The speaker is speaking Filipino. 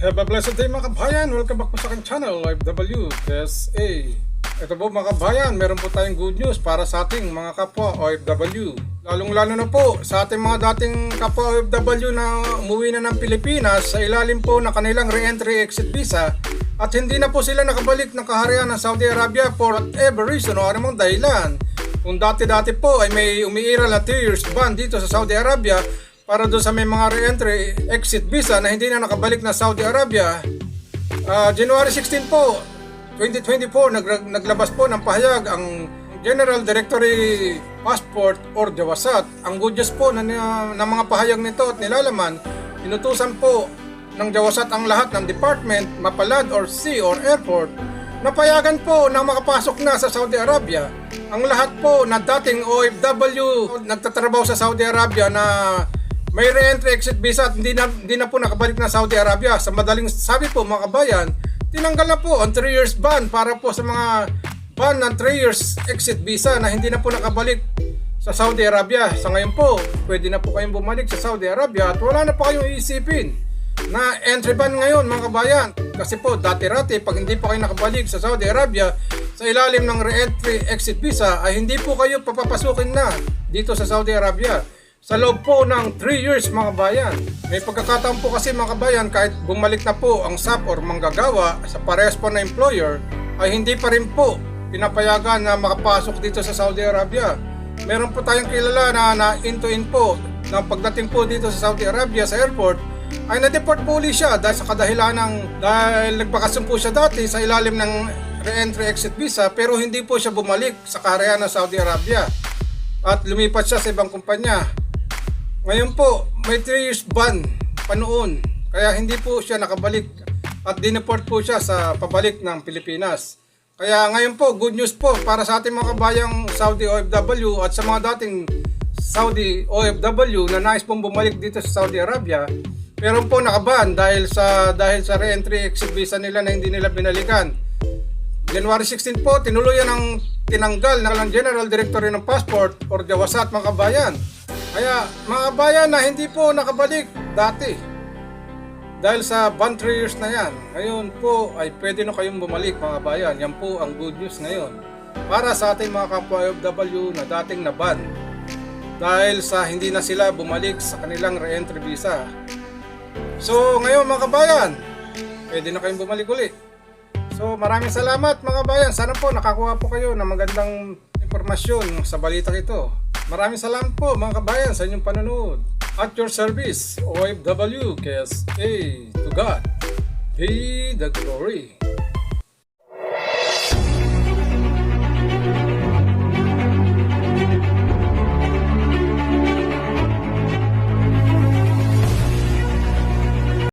Have a blessed day mga kabayan. Welcome back po sa aking channel, FW SA. Ito po mga kabayan, meron po tayong good news para sa ating mga kapwa OFW. Lalong lalo na po sa ating mga dating kapwa OFW na umuwi na ng Pilipinas sa ilalim po na kanilang re-entry exit visa at hindi na po sila nakabalik ng kaharian ng Saudi Arabia for whatever reason o anumang dahilan. Kung dati-dati po ay may umiiral na 2 years ban dito sa Saudi Arabia para doon sa may mga re-entry exit visa na hindi na nakabalik na Saudi Arabia. Ah, January 16 po, 2024, nag- naglabas po ng pahayag ang General Directory Passport or Jawasat. Ang good news po na, na, ng mga pahayag nito at nilalaman, inutusan po ng Jawasat ang lahat ng department, mapalad or sea or airport na payagan po na makapasok na sa Saudi Arabia. Ang lahat po na dating OFW nagtatrabaho sa Saudi Arabia na may re-entry exit visa at hindi na, hindi na po nakabalik na Saudi Arabia. Sa madaling sabi po mga kabayan, tinanggal na po ang 3 years ban para po sa mga ban ng 3 years exit visa na hindi na po nakabalik sa Saudi Arabia. Sa ngayon po, pwede na po kayong bumalik sa Saudi Arabia at wala na pa kayong iisipin na entry ban ngayon mga kabayan. Kasi po dati-rati pag hindi pa kayo nakabalik sa Saudi Arabia sa ilalim ng re-entry exit visa ay hindi po kayo papapasukin na dito sa Saudi Arabia sa loob po ng 3 years mga kabayan. May pagkakataon po kasi mga kabayan kahit bumalik na po ang SAP or manggagawa sa parehas po na employer ay hindi pa rin po pinapayagan na makapasok dito sa Saudi Arabia. Meron po tayong kilala na na in to in po na pagdating po dito sa Saudi Arabia sa airport ay na-deport po ulit siya dahil sa kadahilan ng dahil nagbakasyon po siya dati sa ilalim ng re-entry exit visa pero hindi po siya bumalik sa kaharian ng Saudi Arabia at lumipat siya sa ibang kumpanya. Ngayon po, may 3 years ban pa noon. Kaya hindi po siya nakabalik at dineport po siya sa pabalik ng Pilipinas. Kaya ngayon po, good news po para sa ating mga kabayang Saudi OFW at sa mga dating Saudi OFW na nais pong bumalik dito sa Saudi Arabia. Pero po nakaban dahil sa dahil sa re-entry exit visa nila na hindi nila binalikan. January 16 po, tinuluyan ng tinanggal ng General Directory ng Passport or Jawasat mga kabayan. Kaya mga kabayan na hindi po nakabalik dati. Dahil sa ban 3 years na yan, ngayon po ay pwede na kayong bumalik mga kabayan. Yan po ang good news ngayon. Para sa ating mga kapwa OFW na dating na ban. Dahil sa hindi na sila bumalik sa kanilang re-entry visa. So ngayon mga kabayan, pwede na kayong bumalik ulit. So maraming salamat mga kabayan. Sana po nakakuha po kayo ng magandang impormasyon sa balitang ito. Maraming salamat po mga kabayan sa inyong panonood. At your service, OFW, KSA, to God be the glory.